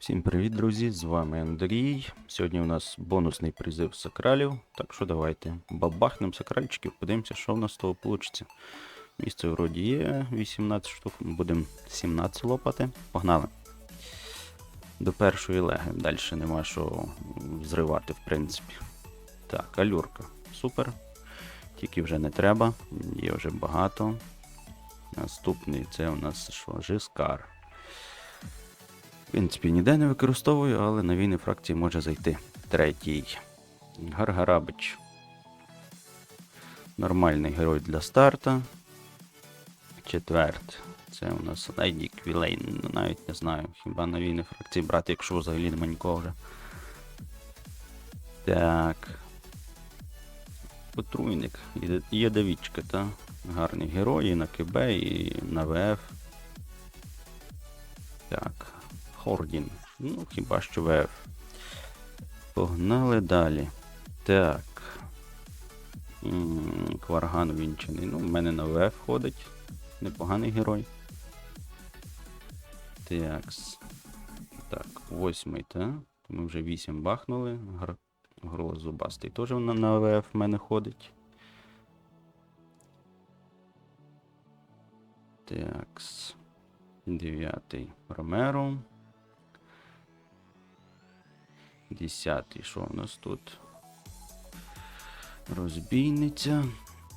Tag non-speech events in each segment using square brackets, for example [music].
Всім привіт, друзі! З вами Андрій. Сьогодні у нас бонусний призив сакралів. Так що давайте бабахнемо сакральчиків, подивимося, що в нас з того вийде. Місце вроді є 18 штук, будемо 17 лопати. Погнали. До першої леги. Далі нема що зривати, в принципі. Так, алюрка. Супер. Тільки вже не треба, є вже багато. Наступний це у нас що? Жискар. В принципі, ніде не використовую, але на війни фракції може зайти. Третій. Гаргарабич. Нормальний герой для старта. Четвертий. Це у нас Леді Квілейн. Навіть не знаю. Хіба на війни фракції брати, якщо взагалі нема нікого вже. Так. Отруйник. Є- Єдавічка, та? Гарний герой і на КБ, і на ВФ. Так. Хордін. Ну, хіба що ВФ. Погнали далі. Так. Кварган вінчений. Ну, в мене на ВФ ходить. Непоганий герой. Такс. Так, восьмий, так? Ми вже вісім бахнули. Гр... Зубастий теж на, на ВФ в мене ходить. Такс. Дев'ятий Ромеро. Десятий, що у нас тут? Розбійниця.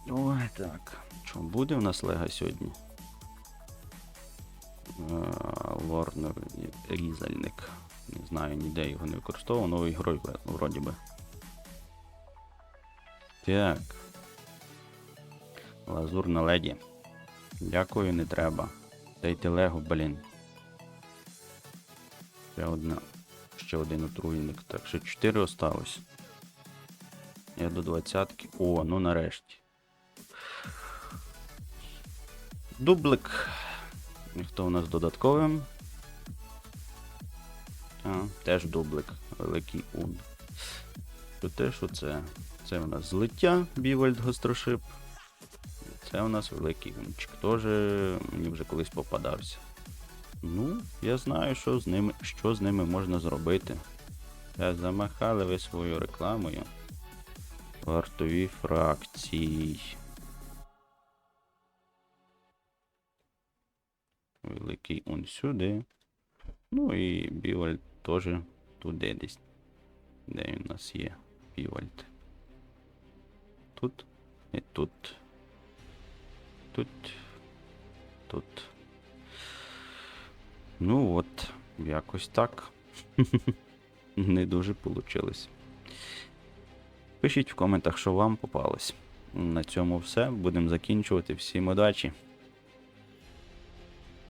Ой, так. Що буде у нас Лега сьогодні? Е, Лорнер різальник. Не знаю, ніде його не використовував. Новий герой вроді би. Так. Лазурна леді. Дякую, не треба. Дайте Лего, блін. Ще одна. Ще один отруйник. Так, ще 4 осталось. Я до двадцятки. О, ну нарешті. Дублик. Хто у нас додатковим? А, теж дублик. Великий ун. Що те, що це? Це у нас злиття Бівальд Гострошип. Це у нас великий унчик. Теж мені вже колись попадався. Ну, я знаю, що з ними, що з ними можна зробити. Та замахали ви свою рекламою. Вартові фракції. Великий он сюди. Ну і Бівальд теж туди десь. Де у нас є? Бівальд. Тут і тут. Тут. Тут. Ну от, якось так. [laughs] Не дуже получилось. Пишіть в коментах, що вам попалось. На цьому все. Будемо закінчувати. Всім удачі!